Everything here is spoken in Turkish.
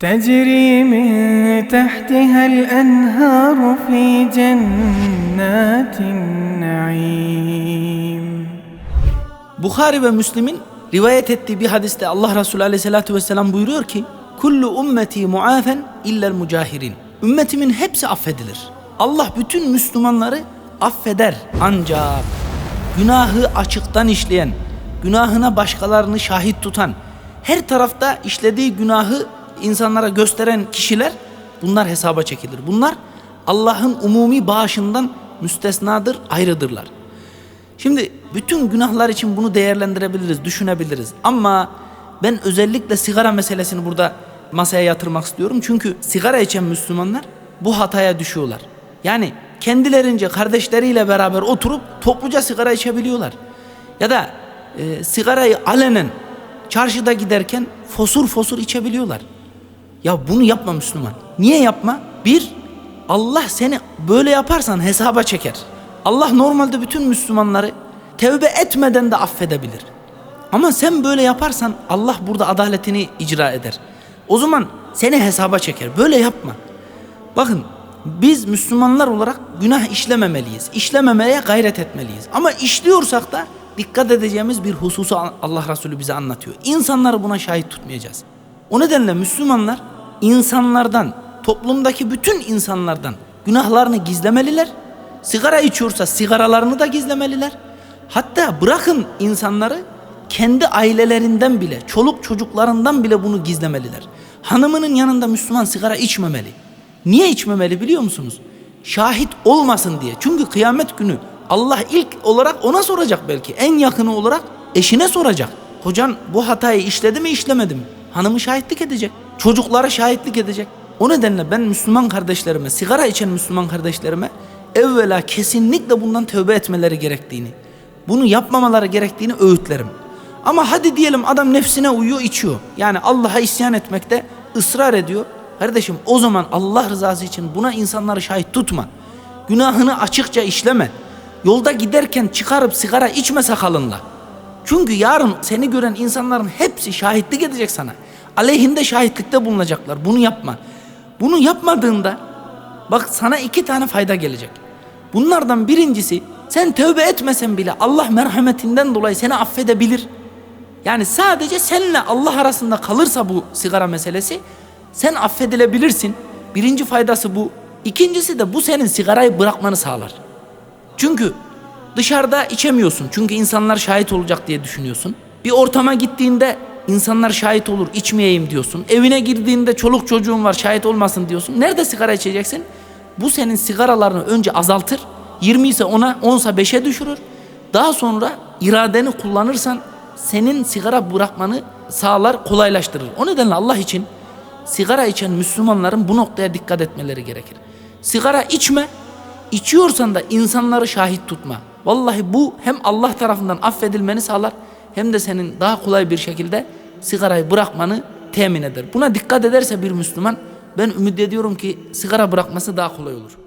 تجري من تحتها الأنهار في جنات النعيم Bukhari ve Müslim'in rivayet ettiği bir hadiste Allah Resulü Aleyhisselatü Vesselam buyuruyor ki Kullu ümmeti muafen illel mucahirin Ümmetimin hepsi affedilir. Allah bütün Müslümanları affeder. Ancak günahı açıktan işleyen, günahına başkalarını şahit tutan, her tarafta işlediği günahı insanlara gösteren kişiler bunlar hesaba çekilir. Bunlar Allah'ın umumi bağışından müstesnadır, ayrıdırlar. Şimdi bütün günahlar için bunu değerlendirebiliriz, düşünebiliriz. Ama ben özellikle sigara meselesini burada masaya yatırmak istiyorum. Çünkü sigara içen Müslümanlar bu hataya düşüyorlar. Yani kendilerince kardeşleriyle beraber oturup topluca sigara içebiliyorlar. Ya da e, sigarayı alenen çarşıda giderken fosur fosur içebiliyorlar. Ya bunu yapma Müslüman. Niye yapma? Bir, Allah seni böyle yaparsan hesaba çeker. Allah normalde bütün Müslümanları tevbe etmeden de affedebilir. Ama sen böyle yaparsan Allah burada adaletini icra eder. O zaman seni hesaba çeker. Böyle yapma. Bakın biz Müslümanlar olarak günah işlememeliyiz. İşlememeye gayret etmeliyiz. Ama işliyorsak da dikkat edeceğimiz bir hususu Allah Resulü bize anlatıyor. İnsanları buna şahit tutmayacağız. O nedenle Müslümanlar insanlardan, toplumdaki bütün insanlardan günahlarını gizlemeliler. Sigara içiyorsa sigaralarını da gizlemeliler. Hatta bırakın insanları kendi ailelerinden bile, çoluk çocuklarından bile bunu gizlemeliler. Hanımının yanında Müslüman sigara içmemeli. Niye içmemeli biliyor musunuz? Şahit olmasın diye. Çünkü kıyamet günü Allah ilk olarak ona soracak belki. En yakını olarak eşine soracak. Kocan bu hatayı işledi mi işlemedi mi? Hanımı şahitlik edecek. Çocuklara şahitlik edecek. O nedenle ben Müslüman kardeşlerime, sigara içen Müslüman kardeşlerime evvela kesinlikle bundan tövbe etmeleri gerektiğini, bunu yapmamaları gerektiğini öğütlerim. Ama hadi diyelim adam nefsine uyuyor içiyor. Yani Allah'a isyan etmekte ısrar ediyor. Kardeşim o zaman Allah rızası için buna insanları şahit tutma. Günahını açıkça işleme. Yolda giderken çıkarıp sigara içme sakalınla. Çünkü yarın seni gören insanların hepsi şahitlik edecek sana. Aleyhinde şahitlikte bulunacaklar. Bunu yapma. Bunu yapmadığında bak sana iki tane fayda gelecek. Bunlardan birincisi sen tövbe etmesen bile Allah merhametinden dolayı seni affedebilir. Yani sadece seninle Allah arasında kalırsa bu sigara meselesi sen affedilebilirsin. Birinci faydası bu. İkincisi de bu senin sigarayı bırakmanı sağlar. Çünkü dışarıda içemiyorsun. Çünkü insanlar şahit olacak diye düşünüyorsun. Bir ortama gittiğinde insanlar şahit olur içmeyeyim diyorsun. Evine girdiğinde çoluk çocuğun var şahit olmasın diyorsun. Nerede sigara içeceksin? Bu senin sigaralarını önce azaltır. 20 ise ona 10 ise 5'e düşürür. Daha sonra iradeni kullanırsan senin sigara bırakmanı sağlar, kolaylaştırır. O nedenle Allah için sigara içen Müslümanların bu noktaya dikkat etmeleri gerekir. Sigara içme, içiyorsan da insanları şahit tutma. Vallahi bu hem Allah tarafından affedilmeni sağlar hem de senin daha kolay bir şekilde sigarayı bırakmanı temin eder. Buna dikkat ederse bir Müslüman ben ümit ediyorum ki sigara bırakması daha kolay olur.